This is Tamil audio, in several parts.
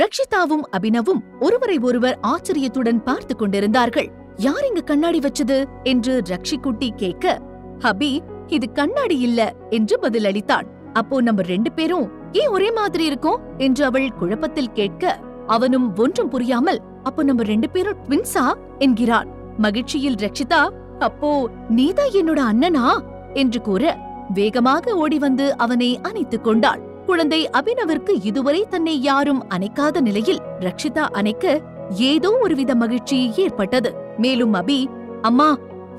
ரக்ஷிதாவும் அபினவும் ஒருவரை ஒருவர் ஆச்சரியத்துடன் பார்த்து கொண்டிருந்தார்கள். யார் இங்க கண்ணாடி வச்சது? என்று ரக்ஷிக்குட்டி கேட்க ஹபி இது கண்ணாடி இல்ல என்று பதிலளித்தான் அப்போ நம்ம ரெண்டு பேரும் ஏன் ஒரே மாதிரி இருக்கோம்? என்று அவள் குழப்பத்தில் கேட்க அவனும் ஒன்றும் புரியாமல் அப்போ நம்ம ரெண்டு பேரும் ட்வின்ஸா என்கிறான் மகிழ்ச்சியில் ரக்ஷிதா அப்போ நீதான் என்னோட அண்ணனா? என்று கூற வேகமாக ஓடி வந்து அவனை அணைத்துக் கொண்டாள். குழந்தை அபினவிற்கு இதுவரை தன்னை யாரும் அணைக்காத நிலையில் ரக்ஷிதா அணைக்க ஏதோ ஒருவித மகிழ்ச்சி ஏற்பட்டது. மேலும் அபி அம்மா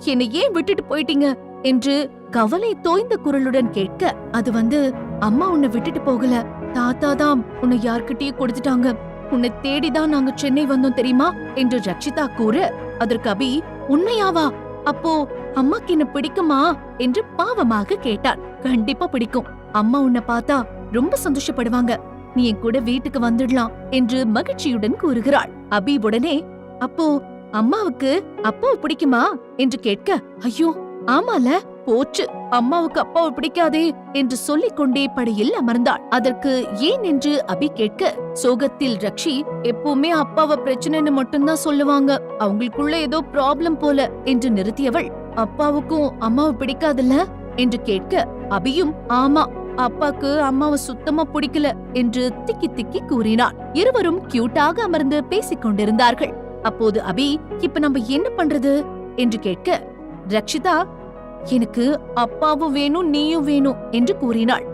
என்னை ஏன் விட்டுட்டு போயிட்டீங்க? என்று கவலை தோய்ந்த குரலுடன் கேட்க அது வந்து அம்மா உன்னை விட்டுட்டு போகல. தாத்தா தான் உன்னை யார்கிட்டயும் கொடுத்துட்டாங்க. உன்னை தேடிதான் நாங்க சென்னை வந்தோம் தெரியுமா? என்று ரக்ஷிதா கூற அதற்கு அபி உண்மையாவா? அப்போ அம்மாக்கு என்ன பிடிக்குமா? என்று பாவமாக கேட்டான் கண்டிப்பா பிடிக்கும். அம்மா உன்னை பார்த்தா ரொம்ப சந்தோஷப்படுவாங்க. நீ என் கூட வீட்டுக்கு வந்துடலாம் என்று மகிழ்ச்சியுடன் கூறுகிறாள். அபி உடனே அப்போ அம்மாவுக்கு அப்பாவை பிடிக்குமா? என்று கேட்க ஐயோ ஆமால போச்சு. அம்மாவுக்கு அப்பாவை பிடிக்காதே என்று சொல்லிக் கொண்டே படியில் அமர்ந்தாள். அதற்கு ஏன்? என்று அபி கேட்க சோகத்தில் ரக்ஷி எப்பவுமே அப்பாவை பிரச்சனைன்னு மட்டும்தான் சொல்லுவாங்க. அவங்களுக்குள்ள ஏதோ ப்ராப்ளம் போல என்று நிறுத்தியவள். அப்பாவுக்கும் அம்மாவை பிடிக்காதுல்ல? என்று கேட்க அபியும் ஆமா அப்பாக்கு அம்மாவை சுத்தமா பிடிக்கல என்று திக்கி திக்கி கூறினான். இருவரும் கியூட்டாக அமர்ந்து பேசிக் கொண்டிருந்தார்கள். அப்போது அபி இப்ப நம்ம என்ன பண்றது? என்று கேட்க ரக்ஷிதா எனக்கு அப்பாவும் வேணும் நீயும் வேணும் என்று கூறினாள்.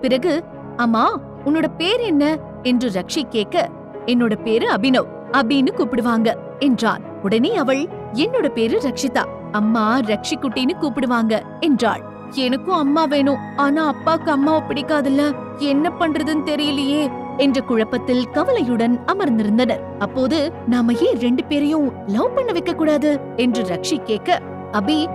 பிறகு அம்மா உன்னோட பேர் என்ன? என்று ரக்ஷி கேட்க என்னோட பேரு அபினவ் அபின்னு கூப்பிடுவாங்க என்றான். உடனே அவள் என்னோட பேரு ரக்ஷிதா. அம்மா ரக்ஷி குட்டின்னு கூப்பிடுவாங்க என்றாள். எனக்கும் அம்மா வேணும். ஆனா அப்பாக்கு அம்மாவை பிடிக்காதுல்ல. என்ன பண்றதுன்னு தெரியலையே என்ற குழப்பத்தில் கவலையுடன் அமர்ந்திருந்தனர். அப்போது நாம ஏன் ரெண்டு பேரையும் லவ் பண்ண வைக்க கூடாது? என்று ரக்ஷி கேட்க அபி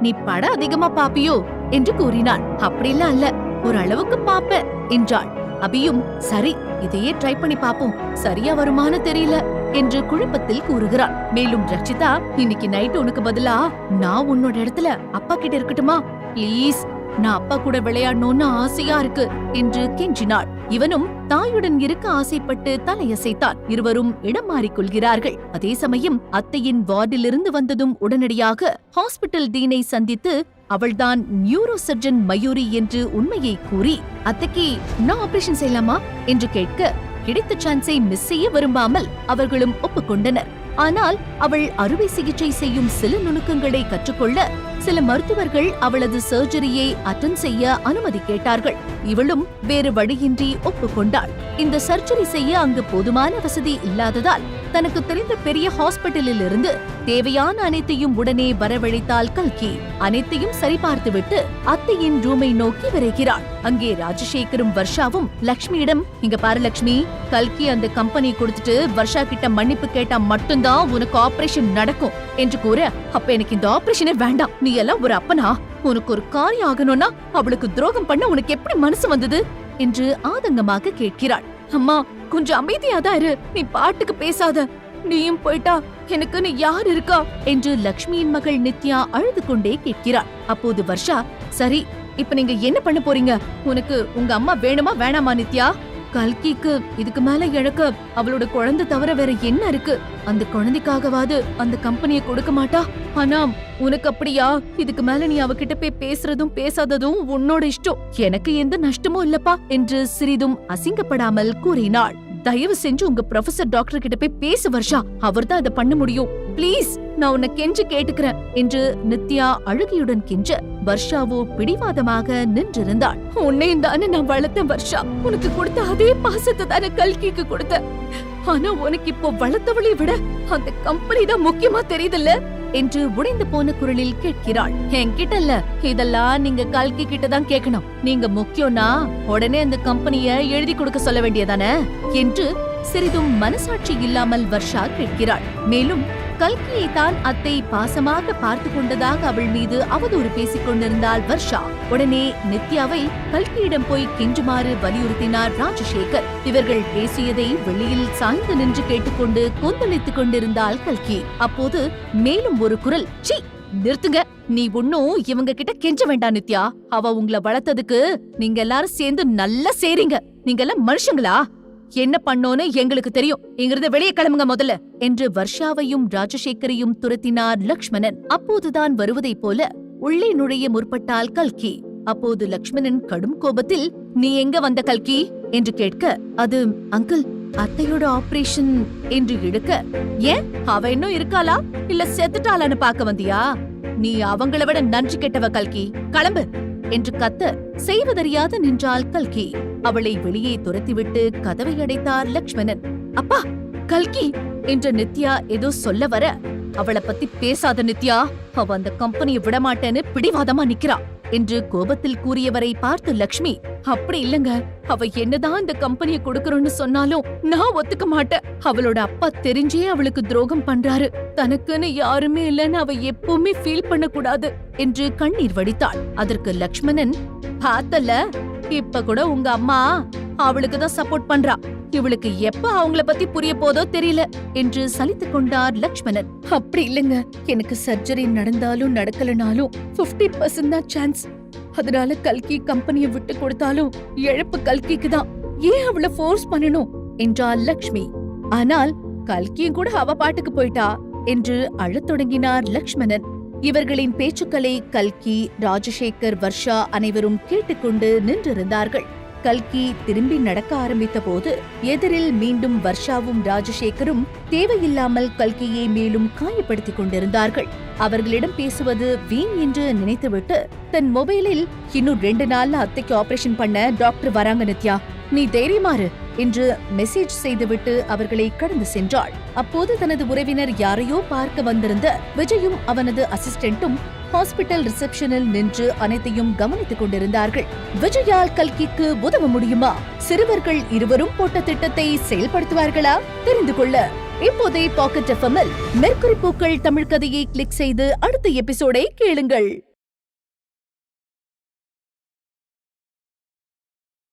நீ படம் அதிகமா பாப்பியோ? என்று கூறினான் அப்படிலாம் அல்ல ஒரு அளவுக்கு பாப்ப என்றாள். அபியும் சரி இதையே ட்ரை பண்ணி பாப்போம். சரியா வருமானு தெரியல என்று குழப்பத்தில் கூறுகிறான் மேலும் ரச்சிதா இன்னைக்கு நைட் உனக்கு பதிலா நான் உன்னோட இடத்துல அப்பா கிட்ட இருக்கட்டுமா? ப்ளீஸ் நான் அப்பா கூட விளையாடணும்னு ஆசையா இருக்கு என்று கெஞ்சினாள். இவனும் தாயுடன் இருக்க ஆசைப்பட்டு தலையசைத்தான். இருவரும் இடம் மாறிக் கொள்கிறார்கள். அதே சமயம் அத்தையின் வார்டிலிருந்து வந்ததும் உடனடியாக ஹாஸ்பிட்டல் டீனை சந்தித்து அவள்தான் நியூரோ சர்ஜன் மயூரி என்று உண்மையை கூறி அத்தைக்கு நான் ஆபரேஷன் செய்யலாமா? என்று கேட்க கிடைத்த சான்ஸை மிஸ் செய்ய விரும்பாமல் அவர்களும் ஒப்புக்கொண்டனர். ஆனால் அவள் அறுவை சிகிச்சை செய்யும் சில நுணுக்கங்களை கற்றுக்கொள்ள சில மருத்துவர்கள் அவளது சர்ஜரியை அட்டன் செய்ய அனுமதி கேட்டார்கள். இவளும் வேறு வழியின்றி ஒப்புக்கொண்டாள். இந்த சர்ஜரி செய்ய அங்கு போதுமான வசதி இல்லாததால் தனக்கு தெரிந்த பெரிய ஹாஸ்பிட்டலில் இருந்து தேவையான அனைத்தையும் உடனே வரவழைத்தால் கல்கி. அனைத்தையும் சரிபார்த்துவிட்டு அத்தையின் ரூமை நோக்கி விரைகிறாள். அங்கே ராஜசேகரும் வர்ஷாவும் லக்ஷ்மியிடம் இங்க பாரு லக்ஷ்மி கல்கி அந்த கம்பெனி கொடுத்துட்டு வர்ஷா கிட்ட மன்னிப்பு கேட்டா மட்டும்தான் உனக்கு ஆபரேஷன் நடக்கும். என்று கூற அப்ப எனக்கு இந்த ஆபரேஷனே வேண்டாம். நீ எல்லாம் ஒரு அப்பனா? உனக்கு ஒரு காரியம் ஆகணும்னா அவளுக்கு துரோகம் பண்ண உனக்கு எப்படி மனசு வந்தது? என்று ஆதங்கமாக கேட்கிறாள். அம்மா கொஞ்சம் அமைதியாதான் இரு. நீ பாட்டுக்கு பேசாத. நீயும் போயிட்டா எனக்கு நீ யார் இருக்கா? என்று லக்ஷ்மியின் மகள் நித்யா அழுது கொண்டே கேட்கிறாள். அப்போது வர்ஷா சரி இப்ப நீங்க என்ன பண்ண போறீங்க? உனக்கு உங்க அம்மா வேணுமா வேணாமா நித்யா? கல்கிக்கு இதுக்கு மேல இழக்க அவளோட குழந்தை தவிர வேற என்ன இருக்கு? அந்த குழந்தைக்காகவாது அந்த கம்பெனியை கொடுக்க மாட்டா? ஆனா உனக்கு அப்படியா? இதுக்கு மேல நீ அவகிட்ட போய் பேசுறதும் பேசாததும் உன்னோட இஷ்டம். எனக்கு எந்த நஷ்டமும் இல்லப்பா என்று சிறிதும் அசிங்கப்படாமல் கூறினாள். தயவு செஞ்சு உங்க ப்ரொஃபசர் டாக்டர் கிட்ட போய் பேசு வர்ஷா. அவர்தான் அதை பண்ண முடியும். ப்ளீஸ் நான் உன்னை கெஞ்சு கேட்டுக்கிறேன் என்று நித்யா அழுகையுடன் கெஞ்ச வர்ஷாவோ பிடிவாதமாக நின்றிருந்தாள். உன்னையும் தானே நான் வளர்த்தேன் வர்ஷா. உனக்கு கொடுத்த அதே பாசத்தை தானே கல்கிக்கு கொடுத்த ஆனா உனக்கு இப்போ வளர்த்தவளை விட அந்த கம்பெனி தான் முக்கியமா தெரியுதுல்ல? என்று உடைந்து போன குரலில் கேட்கிறாள். என்கிட்ட இல்ல இதெல்லாம் நீங்க கல்கி கிட்ட தான் கேட்கணும். நீங்க முக்கியம்னா உடனே அந்த கம்பெனிய எழுதி கொடுக்க சொல்ல வேண்டியதானே? என்று சிறிதும் மனசாட்சி இல்லாமல் வர்ஷா கேட்கிறாள். மேலும் கல்கியை தான் அத்தை பாசமாக பார்த்து கொண்டதாக அவள் மீது அவதூறு பேசிக் கொண்டிருந்தாள் வர்ஷா. உடனே நித்யாவை கல்கியிடம் போய் கெஞ்சுமாறு வலியுறுத்தினார் ராஜசேகர். இவர்கள் பேசியதை வெளியில் சாய்ந்து நின்று கேட்டுக்கொண்டு கொந்தளித்துக் கொண்டிருந்தாள் கல்கி. அப்போது மேலும் ஒரு குரல் சி நிறுத்துங்க. நீ ஒன்னும் இவங்க கிட்ட கெஞ்ச வேண்டாம் நித்யா. அவ உங்கள வளர்த்ததுக்கு நீங்க எல்லாரும் சேர்ந்து நல்லா சேரிங்க நீங்க எல்லாம் மனுஷங்களா? என்ன பண்ணோன்னு எங்களுக்கு தெரியும். இங்கிருந்து வெளியே கிளம்புங்க முதல்ல. என்று வர்ஷாவையும் ராஜசேகரையும் துரத்தினார் லக்ஷ்மணன். அப்போதுதான் வருவதைப் போல உள்ளே நுழைய முற்பட்டால் கல்கி. அப்போது லக்ஷ்மணன் கடும் கோபத்தில் நீ எங்க வந்த கல்கி? என்று கேட்க அது அங்கிள் அத்தையோட ஆபரேஷன் என்று இழுக்க ஏன்? அவ இன்னும் இருக்காளா? இல்ல செத்துட்டாளான்னு பாக்க வந்தியா? நீ அவங்கள விட நன்றி கெட்டவ கல்கி. கிளம்பு. என்று கத்த செய்வதறியாது நின்றாள் கல்கி. அவளை வெளியே துரத்திவிட்டு கதவை அடைத்தார் லக்ஷ்மணன். அப்பா கல்கி! என்று நித்யா ஏதோ சொல்ல வர அவளை பத்தி பேசாத நித்யா அவ அந்த கம்பெனியை விடமாட்டேன்னு பிடிவாதமா நிக்கிறா. என்று கோபத்தில் கூறியவரை பார்த்து லக்ஷ்மி அப்படி இல்லங்க. அவ என்னதான் இந்த கம்பெனிய கொடுக்கறோம்னு சொன்னாலும் நான் ஒத்துக்க மாட்டேன். அவளோட அப்பா தெரிஞ்சே அவளுக்கு துரோகம் பண்றாரு. தனக்குன்னு யாருமே இல்லைன்னு அவ எப்பவுமே ஃபீல் பண்ண கூடாது என்று கண்ணீர் வடித்தாள். அதற்கு லக்ஷ்மணன் பார்த்தல இப்ப கூட உங்க அம்மா அவளுக்கு தான் சப்போர்ட் பண்றா. இவளுக்கு எப்ப அவங்கள பத்தி புரிய போதோ தெரியல என்று சலித்துக் கொண்டார் லக்ஷ்மணன். அப்படி இல்லங்க. எனக்கு சர்ஜரி நடந்தாலும் நடக்கலனாலும் 50% பர்சன்ட் தான் சான்ஸ் அதனால கல்கி கம்பெனியை விட்டு கொடுத்தாலும் இழப்பு கல்கிக்கு தான். ஏன் அவள ஃபோர்ஸ் பண்ணணும்? என்றாள் லக்ஷ்மி. ஆனால் கல்கியும் கூட அவ பாட்டுக்கு போயிட்டா என்று அழத் தொடங்கினார் லக்ஷ்மணன். இவர்களின் பேச்சுக்களை கல்கி ராஜசேகர் வர்ஷா அனைவரும் கேட்டுக்கொண்டு நின்றிருந்தார்கள். கல்கி திரும்பி நடக்க ஆரம்பித்த போது எதிரில் மீண்டும் வர்ஷாவும் ராஜசேகரும் தேவையில்லாமல் கல்கியை மேலும் காயப்படுத்திக் கொண்டிருந்தார்கள். அவர்களிடம் பேசுவது வீண் என்று நினைத்துவிட்டு தன் மொபைலில் இன்னும் ரெண்டு நாள்ல அத்தைக்கு ஆபரேஷன் பண்ண டாக்டர் வராங்க நித்யா. நீ தைரியமாறு என்று மெசேஜ் செய்துவிட்டு அவர்களை கடந்து சென்றாள். அப்போது தனது உறவினர் யாரையோ பார்க்க வந்திருந்த விஜயும் அவனது அசிஸ்டன்ட்டும் ஹாஸ்பிட்டல் ரிசப்ஷனில் நின்று அனைத்தையும் கவனித்துக் கொண்டிருந்தார்கள். விஜயால் கல்கிக்கு உதவ முடியுமா? சிறுவர்கள் இருவரும் போட்ட திட்டத்தை செயல்படுத்துவார்களா? தெரிந்து கொள்ள. இப்போதே பாக்கெட் எஃப்எம்எல் மெர்க்குரி பூக்கள் தமிழ் கதையை கிளிக் செய்து அடுத்த எபிசோடை கேளுங்கள்.